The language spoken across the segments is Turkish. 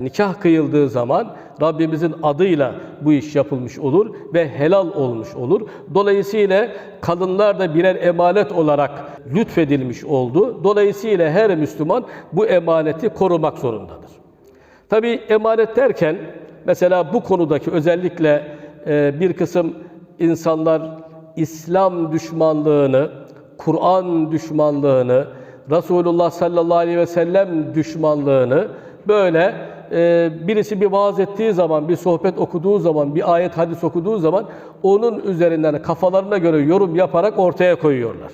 Nikah kıyıldığı zaman Rabbimizin adıyla bu iş yapılmış olur ve helal olmuş olur. Dolayısıyla kadınlar da birer emanet olarak lütfedilmiş oldu. Dolayısıyla her Müslüman bu emaneti korumak zorundadır. Tabi emanet derken mesela bu konudaki özellikle e, bir kısım insanlar İslam düşmanlığını, Kur'an düşmanlığını, Resulullah sallallahu aleyhi ve sellem düşmanlığını böyle e, birisi bir vaaz ettiği zaman, bir sohbet okuduğu zaman, bir ayet hadis okuduğu zaman onun üzerinden kafalarına göre yorum yaparak ortaya koyuyorlar.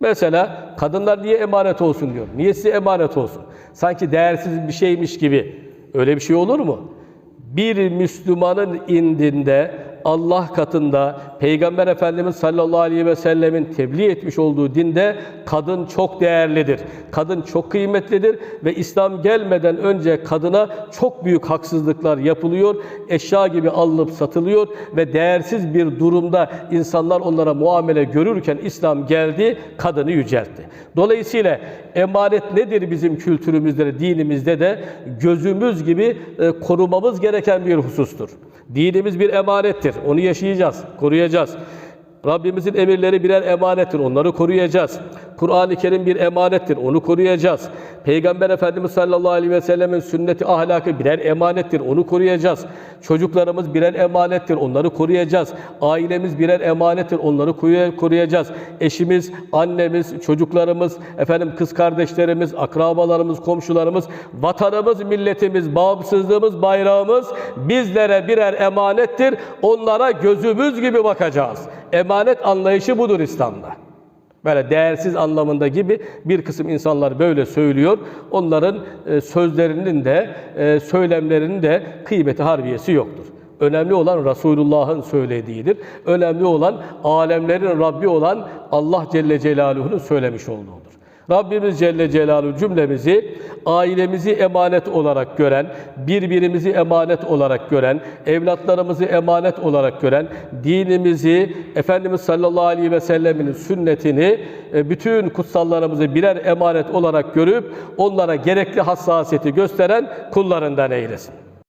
Mesela kadınlar niye emanet olsun diyor. Niye size emanet olsun? Sanki değersiz bir şeymiş gibi. Öyle bir şey olur mu? Bir Müslümanın indinde Allah katında Peygamber Efendimiz sallallahu aleyhi ve sellemin tebliğ etmiş olduğu dinde kadın çok değerlidir. Kadın çok kıymetlidir ve İslam gelmeden önce kadına çok büyük haksızlıklar yapılıyor. Eşya gibi alınıp satılıyor ve değersiz bir durumda insanlar onlara muamele görürken İslam geldi, kadını yüceltti. Dolayısıyla emanet nedir bizim kültürümüzde de, dinimizde de gözümüz gibi e, korumamız gereken bir husustur. Dinimiz bir emanettir. Onu yaşayacağız, koruyacağız. Rabbimizin emirleri birer emanettir. Onları koruyacağız. Kur'an-ı Kerim bir emanettir. Onu koruyacağız. Peygamber Efendimiz sallallahu aleyhi ve sellemin sünneti ahlakı birer emanettir. Onu koruyacağız. Çocuklarımız birer emanettir. Onları koruyacağız. Ailemiz birer emanettir. Onları koruy- koruyacağız. Eşimiz, annemiz, çocuklarımız, efendim kız kardeşlerimiz, akrabalarımız, komşularımız, vatanımız, milletimiz, bağımsızlığımız, bayrağımız bizlere birer emanettir. Onlara gözümüz gibi bakacağız. Emanet anlayışı budur İslam'da. Böyle değersiz anlamında gibi bir kısım insanlar böyle söylüyor. Onların e, sözlerinin de e, söylemlerinin de kıymeti harbiyesi yoktur. Önemli olan Resulullah'ın söylediğidir. Önemli olan alemlerin Rabbi olan Allah Celle Celaluhu'nun söylemiş olduğudur. Rabbimiz Celle Celaluhu cümlemizi ailemizi emanet olarak gören, birbirimizi emanet olarak gören, evlatlarımızı emanet olarak gören, dinimizi, Efendimiz sallallahu aleyhi ve sellemin sünnetini, e, bütün kutsallarımızı birer emanet olarak görüp onlara gerekli hassasiyeti gösteren kullarından eylesin.